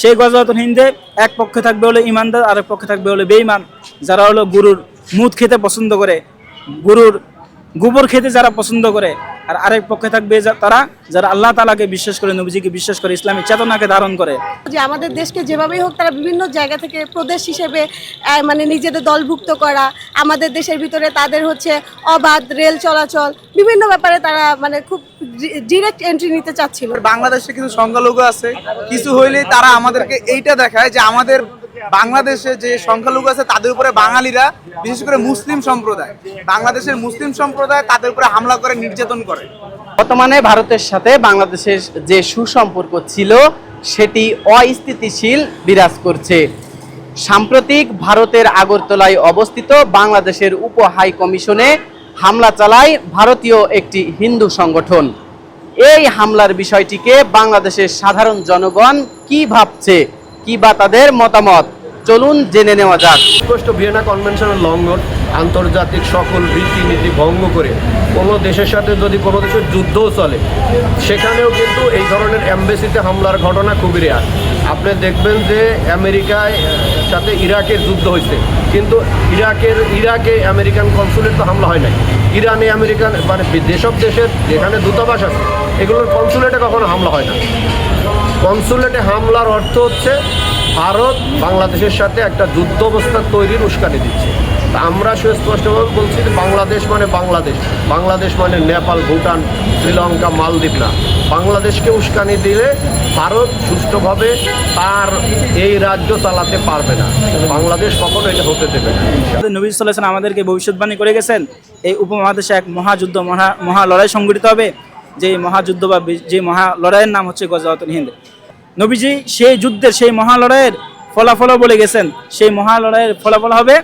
সেই গজওয়াতুল হিন্দে, এক পক্ষে থাকবে হলো ইমানদার, আরেক পক্ষে থাকবে হলো বেঈমান। যারা হলো গুরুর মুদ খেতে পছন্দ করে, গরুর গোবর খেতে যারা পছন্দ করে আর আরেক পক্ষে থাকবে তারা যারা আল্লাহ তালাকে বিশ্বাস করে নবীজিকে বিশ্বাস করে ইসলামী চেতনাকে ধারণ করে। যে আমাদের দেশকে যেভাবেই হোক তারা বিভিন্ন জায়গা থেকে প্রদেশ হিসেবে মানে নিজেদের দলভুক্ত করা আমাদের দেশের ভিতরে তাদের হচ্ছে অবাধ রেল চলাচল বিভিন্ন ব্যাপারে তারা মানে খুব ডিরেক্ট এন্ট্রি নিতে চাচ্ছিল। বাংলাদেশে কিছু সংখ্যালঘু আছে। কিছু হইলেই তারা আমাদেরকে এইটা দেখায় যে আমাদের বাংলাদেশে যে সংখ্যালঘু আছে, তাদের উপরে বাঙালিরা, বিশেষ করে মুসলিম সম্প্রদায়, বাংলাদেশের মুসলিম সম্প্রদায় তাদের উপরে হামলা করে, নির্যাতন করে। বর্তমানে ভারতের সাথে বাংলাদেশের যে সুসম্পর্ক ছিল, সেটি অস্থিতিশীল বিরাজ করছে। সাম্প্রতিক ভারতের আগরতলায় অবস্থিত বাংলাদেশের উপ হাই কমিশনে হামলা চালায় ভারতীয় একটি হিন্দু সংগঠন। এই হামলার বিষয়টিকে বাংলাদেশের সাধারণ জনগণ কি ভাবছে? কি বা তাদের মতামত? চলুন জেনে নেওয়া যাক। স্পষ্ট ভিয়েনা কনভেনশনের লঙ্ঘন, আন্তর্জাতিক সকল রীতিনীতি ভঙ্গ করে কোনো দেশের সাথে যদি কোনো দেশের যুদ্ধও চলে, সেখানেও কিন্তু এই ধরনের অ্যাম্বাসিতে হামলার ঘটনা খুবই রেয়ার আপনি দেখবেন যে আমেরিকায় সাথে ইরাকের যুদ্ধ হয়েছে। কিন্তু ইরাকের, ইরাকে আমেরিকান কনসুলেট তো হামলা হয় নাই। ইরানে আমেরিকান মানে যেসব দেশের যেখানে দূতাবাস আছে, এগুলোর কনসুলেটে কখনো হামলা হয় না। কনসুলেটে হামলার অর্থ হচ্ছে ভারত বাংলাদেশের সাথে একটা যুদ্ধ অবস্থা তৈরির উস্কানি দিচ্ছে। আমরা সুস্পষ্টভাবে বলছি যে বাংলাদেশ মানে বাংলাদেশ। বাংলাদেশ মানে নেপাল, ভুটান, শ্রীলঙ্কা, মালদ্বীপ না। বাংলাদেশকে উস্কানি দিলে ভারত সুষ্ঠুভাবে তার এই রাজ্য চালাতে পারবে না। বাংলাদেশ কখনো এটা হতে দেবে না। নবী সাল্লাহ আমাদেরকে ভবিষ্যৎবাণী করে গেছেন, এই উপমহাদেশে এক মহাযুদ্ধ, মহা মহা লড়াই সংঘটিত হবে যে মহাযুদ্ধ বা যে মহা লড়াইয়ের নাম হচ্ছে গজাওয়াতুল হিন্দ। নবীজি সেই যুদ্ধের সেই মহা লড়াইয়ের ফলাফলও বলে গেছেন। সেই মহা লড়াইয়ের ফলাফল হবে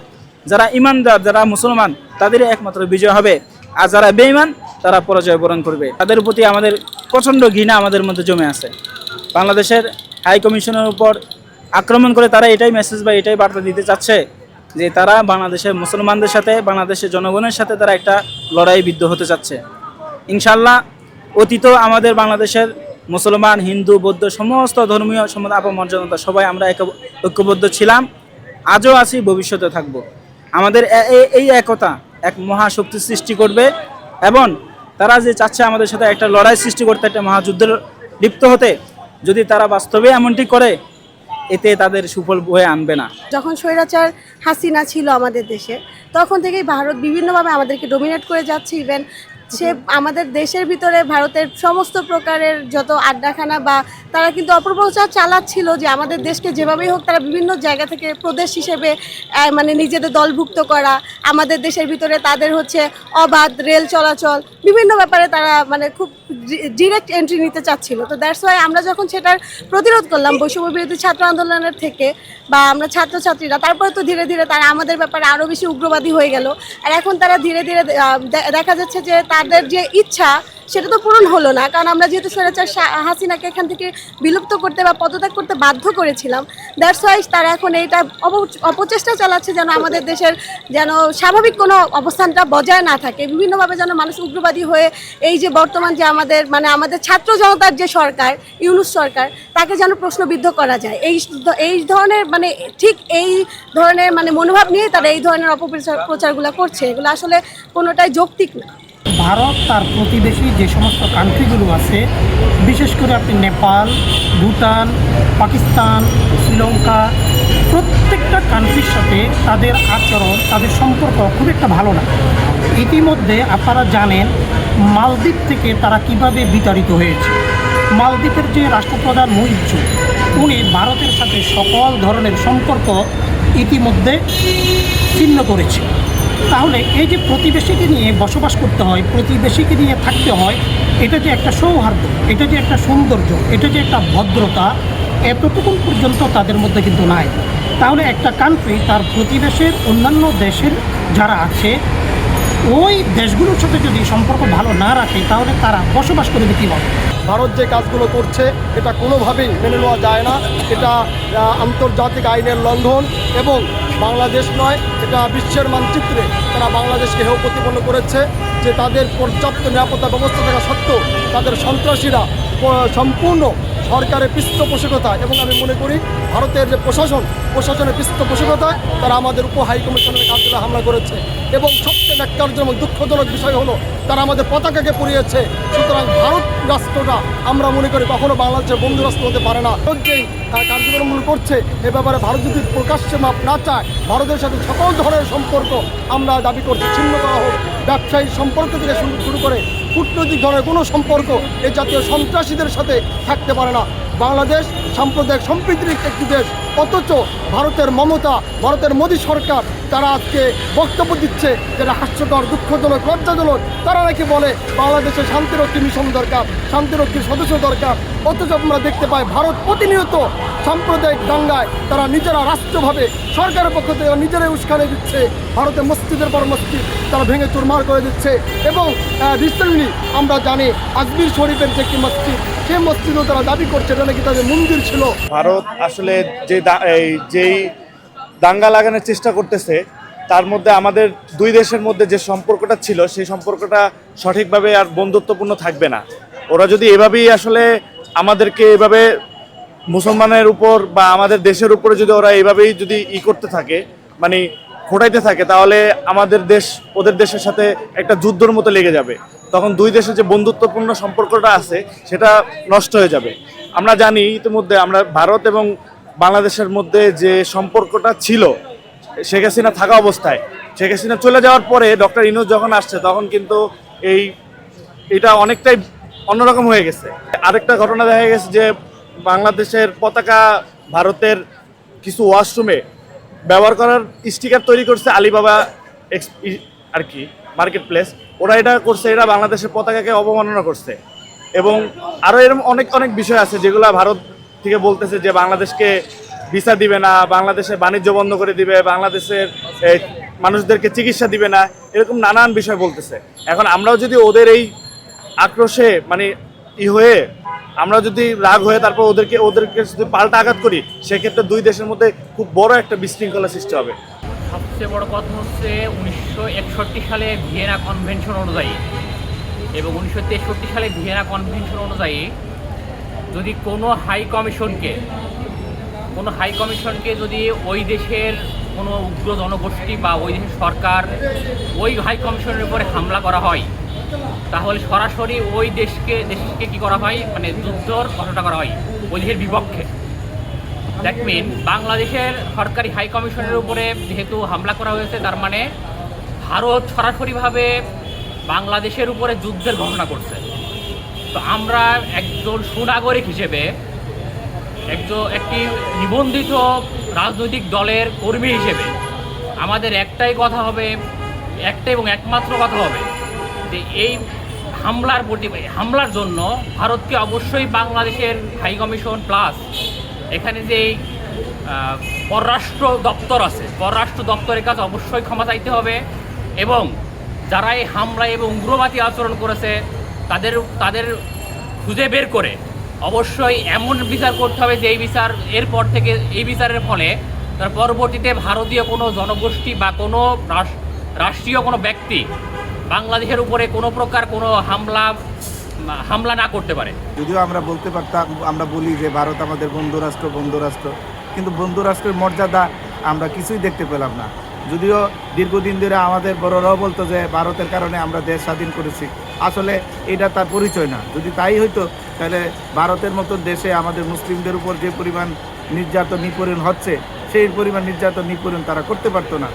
যারা ইমানদার, যারা মুসলমান তাদেরই একমাত্র বিজয় হবে। আর যারা বেঈমান, তারা পরাজয় বরণ করবে। তাদের প্রতি আমাদের প্রচণ্ড ঘৃণা আমাদের মধ্যে জমে আছে। বাংলাদেশের হাই কমিশনের উপর আক্রমণ করে তারা এটাই মেসেজ বা এটাই বার্তা দিতে চাচ্ছে যে তারা বাংলাদেশের মুসলমানদের সাথে, বাংলাদেশের জনগণের সাথে তারা একটা লড়াই বিদ্ধ হতে চাচ্ছে। ইনশাল্লাহ অতীত আমাদের বাংলাদেশের মুসলমান, হিন্দু, বৌদ্ধ, সমস্ত ধর্মীয় সমাজ আপমর্যাদা সবাই আমরা ঐক্যবদ্ধ ছিলাম। আজও আছি, ভবিষ্যতে থাকব। আমাদের এই একতা এক মহাশক্তি সৃষ্টি করবে এবং তারা যে চাচ্ছে আমাদের সাথে একটা লড়াই সৃষ্টি করতে, একটা মহাযুদ্ধের লিপ্ত হতে, যদি তারা বাস্তবে এমনটি করে, এতে তাদের সুফল বয়ে আনবে না। যখন স্বৈরাচার হাসিনা ছিল আমাদের দেশে, তখন থেকেই ভারত বিভিন্নভাবে আমাদেরকে ডোমিনেট করে যাচ্ছে ইভেন সে আমাদের দেশের ভিতরে ভারতের সমস্ত প্রকারের যত আড্ডাখানা বা তারা কিন্তু অপপ্রচার চালাচ্ছিল যে আমাদের দেশকে যেভাবেই হোক তারা বিভিন্ন জায়গা থেকে প্রদেশ হিসেবে মানে নিজেদের দলভুক্ত করা, আমাদের দেশের ভিতরে তাদের হচ্ছে অবাধ রেল চলাচল, বিভিন্ন ব্যাপারে তারা মানে খুব ডিরেক্ট এন্ট্রি নিতে চাচ্ছিল। তো দ্যাটস ওয়াই আমরা যখন সেটার প্রতিরোধ করলাম, বৈষম্য বিরোধী ছাত্র আন্দোলনের থেকে বা আমরা ছাত্রছাত্রীরা, তারপরে তো ধীরে ধীরে তারা আমাদের ব্যাপারে আরও বেশি উগ্রবাদী হয়ে গেল। আর এখন তারা ধীরে ধীরে দেখা যাচ্ছে যে তাদের যে ইচ্ছা সেটা তো পূরণ হলো না, কারণ আমরা যেহেতু স্বৈরাচার হাসিনাকে এখান থেকে বিলুপ্ত করতে বা পদত্যাগ করতে বাধ্য করেছিলাম দ্যাটস ওয়াই তারা এখন এইটা অপচেষ্টা চালাচ্ছে যেন আমাদের দেশের যেন স্বাভাবিক কোনো অবস্থানটা বজায় না থাকে, বিভিন্নভাবে যেন মানুষ উগ্রবাদী হয়ে এই যে বর্তমান যে আমাদের মানে আমাদের ছাত্র জনতার যে সরকার, ইউনুস সরকার, তাকে যেন প্রশ্নবিদ্ধ করা যায়। এই এই ধরনের মানে ঠিক এই ধরনের মানে মনোভাব নিয়ে তারা এই ধরনের অপপ্রচার প্রচারগুলো করছে, এগুলো আসলে কোনোটাই যৌক্তিক না। ভারত তার প্রতিবেশী যে সমস্ত কান্ট্রিগুলো আছে, বিশেষ করে আপনি নেপাল, ভুটান, পাকিস্তান, শ্রীলঙ্কা, প্রত্যেকটা কান্ট্রির সাথে তাদের আচরণ, তাদের সম্পর্ক খুব একটা ভালো না। ইতিমধ্যে আপনারা জানেন মালদ্বীপ থেকে তারা কীভাবে বিতাড়িত হয়েছে। মালদ্বীপের যে রাষ্ট্রপ্রধান মুইজ্জু উনি ভারতের সাথে সকল ধরনের সম্পর্ক ইতিমধ্যে ছিন্ন করেছে তাহলে এই যে প্রতিবেশীকে নিয়ে বসবাস করতে হয়, প্রতিবেশীকে নিয়ে থাকতে হয়, এটা যে একটা সৌহার্দ্য, এটা যে একটা সৌন্দর্য, এটা যে একটা ভদ্রতা এতটুকু পর্যন্ত তাদের মধ্যে কিন্তু নাই। তাহলে একটা কান্ট্রি তার প্রতিবেশের অন্যান্য দেশের যারা আছে, ওই দেশগুলোর সাথে যদি সম্পর্ক ভালো না রাখে, তাহলে তারা বসবাস করবে কীভাবে? ভারত যে কাজগুলো করছে, এটা কোনোভাবেই মেনে নেওয়া যায় না। এটা আন্তর্জাতিক আইনের লঙ্ঘন এবং বাংলাদেশ নয়, এটা বিশ্বের মানচিত্রে তারা বাংলাদেশকে হেউ প্রতিপন্ন করেছে যে তাদের পর্যাপ্ত নিরাপত্তা ব্যবস্থা থাকা সত্ত্বেও তাদের সন্ত্রাসীরা সম্পূর্ণ সরকারের পৃষ্ঠপোষকতা এবং আমি মনে করি ভারতের যে প্রশাসন, প্রশাসনের পৃষ্ঠপোষকতায় তারা আমাদের উপ হাই কমিশনের কার্যালয়ে হামলা করেছে। এবং সবচেয়ে ন্যাক্কারজনক দুঃখজনক বিষয় হলো, তারা আমাদের পতাকাকে পুড়িয়েছে। সুতরাং ভারত রাষ্ট্রটা আমরা মনে করি কখনো বাংলাদেশের বন্ধু রাষ্ট্র হতে পারে না। যেই কার্যক্রমগুলো করছে, এ ব্যাপারে ভারত যদি প্রকাশ্যে মাপ না চায়, ভারতের সাথে সকল ধরনের সম্পর্ক আমরা দাবি করছি, ছিন্ন করা হোক। ব্যবসায়ী সম্পর্ক থেকে শুরু করে কূটনৈতিক ধরনের কোনো সম্পর্ক এই জাতীয় সন্ত্রাসীদের সাথে থাকতে পারে না। বাংলাদেশ সাম্প্রদায়িক সম্প্রীতির একটি দেশ। অথচ ভারতের মমতা, ভারতের মোদী সরকার, তারা আজকে বক্তব্য দিচ্ছে যেটা হাস্যকর, দুঃখজনক, লজ্জাজনক। তারা নাকি বলে, বাংলাদেশে শান্তিরক্ষী মিশন দরকার, শান্তিরক্ষী সদস্য দরকার। অথচ আমরা দেখতে পাই, ভারত প্রতিনিয়ত সাম্প্রদায়িক দাঙ্গায় তারা নিজেরা রাষ্ট্রভাবে, সরকারের পক্ষ থেকে নিজেরাই উস্কানি দিচ্ছে। ভারতের মসজিদের পর মসজিদ তারা ভেঙে চুরমার করে দিচ্ছে। এবং রিসেন্টলি আমরা জানি, আজমির শরীফের যে একটি মসজিদ, সেই মসজিদও তারা দাবি করছে নাকি তাদের মন্দির ছিল? ভারত আসলে যে যেই দাঙ্গা লাগানোর চেষ্টা করতেছে, তার মধ্যে আমাদের দুই দেশের মধ্যে যে সম্পর্কটা ছিল, সেই সম্পর্কটা সঠিকভাবে আর বন্ধুত্বপূর্ণ থাকবে না। ওরা যদি এভাবেই আসলে আমাদেরকে এভাবে মুসলমানের উপর বা আমাদের দেশের উপরে যদি ওরা এভাবেই যদি ই করতে থাকে মানে খোটাইতে থাকে, তাহলে আমাদের দেশ, ওদের দেশের সাথে একটা যুদ্ধর মতো লেগে যাবে। তখন দুই দেশের যে বন্ধুত্বপূর্ণ সম্পর্কটা আছে, সেটা নষ্ট হয়ে যাবে। আমরা জানি ইতিমধ্যে আমরা ভারত এবং বাংলাদেশের মধ্যে যে সম্পর্কটা ছিল, শেখ হাসিনা থাকা অবস্থায়। শেখ হাসিনা চলে যাওয়ার পরে ডক্টর ইনোজ যখন আসছে, তখন কিন্তু এই, এটা অনেকটাই অন্যরকম হয়ে গেছে। আরেকটা ঘটনা দেখা গেছে যে বাংলাদেশের পতাকা ভারতের কিছু ওয়াশরুমে ব্যবহার করার স্টিকার তৈরি করছে আলিবাবা এক্স আর কি মার্কেট প্লেস ওরা এটা করছে, এরা বাংলাদেশের পতাকাকে অবমাননা করছে। এবং আরও এরকম অনেক অনেক বিষয় আছে যেগুলো ভারত থেকে বলতেছে যে বাংলাদেশকে ভিসা দিবে না বাংলাদেশে বাণিজ্য বন্ধ করে দিবে, বাংলাদেশের মানুষদেরকে চিকিৎসা দিবে না, এরকম নানান বিষয় বলতেছে। এখন আমরাও যদি ওদের এই আক্রোশে মানে ই হয়ে, আমরা যদি রাগ হয়ে তারপর ওদেরকে ওদেরকে যদি পাল্টা আঘাত করি, সেক্ষেত্রে দুই দেশের মধ্যে খুব বড় একটা বিশৃঙ্খলা সৃষ্টি হবে। সবচেয়ে বড় কথা হচ্ছে উনিশশো একষট্টি সালে ভিয়েনা কনভেনশন অনুযায়ী। এবং উনিশশো তেষট্টি সালে ভিয়েনা কনভেনশন অনুযায়ী যদি কোনো হাই কমিশনকে, কোনো হাই কমিশনকে যদি ওই দেশের কোনো উগ্র জনগোষ্ঠী বা ওই দেশের সরকার ওই হাই কমিশনের উপরে হামলা করা হয়, তাহলে সরাসরি ওই দেশকে দেশকে কি করা হয়? মানে যুদ্ধর ঘটনা করা হয়, ওই দেশের বিপক্ষে। দ্যাট মিন বাংলাদেশের সরকারি হাই কমিশনের উপরে যেহেতু হামলা করা হয়েছে, তার মানে ভারত সরাসরিভাবে বাংলাদেশের উপরে যুদ্ধের ঘোষণা করছে তো আমরা একজন সুনাগরিক হিসেবে, একজন একটি নিবন্ধিত রাজনৈতিক দলের কর্মী হিসেবে আমাদের একটাই কথা হবে, একটাই এবং একমাত্র কথা হবে যে এই হামলার প্রতি, হামলার জন্য ভারতকে অবশ্যই বাংলাদেশের হাই কমিশন প্লাস এখানে যে পররাষ্ট্র দপ্তর আছে, পররাষ্ট্র দপ্তরের কাছে অবশ্যই ক্ষমা চাইতে হবে এবং যারা এই হামলা এবং উগ্রবাদী আচরণ করেছে, তাদের তাদের খুঁজে বের করে। অবশ্যই এমন বিচার করতে হবে যে এই বিচার এরপর থেকে, এই বিচারের ফলে তার পরবর্তীতে ভারতীয় কোনো জনগোষ্ঠী বা কোনো রাষ্ট্রীয় কোনো ব্যক্তি বাংলাদেশের উপরে কোনো প্রকার কোনো হামলা হামলা না করতে পারে। যদিও আমরা বলতে পারতাম, আমরা বলি যে ভারত আমাদের বন্ধু রাষ্ট্র বন্ধু রাষ্ট্র কিন্তু বন্ধু রাষ্ট্রের মর্যাদা আমরা কিছুই দেখতে পেলাম না। যদিও দীর্ঘদিন ধরে আমাদের বড়রাও বলতো যে ভারতের কারণে আমরা দেশ স্বাধীন করেছি। আসলে এটা তার পরিচয় না। যদি তাই হইতো, তাহলে ভারতের মতো দেশে আমাদের মুসলিমদের উপর যে পরিমাণ নির্যাতন, নিপীড়ন হচ্ছে, সেই পরিমাণ নির্যাতন, নিপীড়ন তারা করতে পারতো না।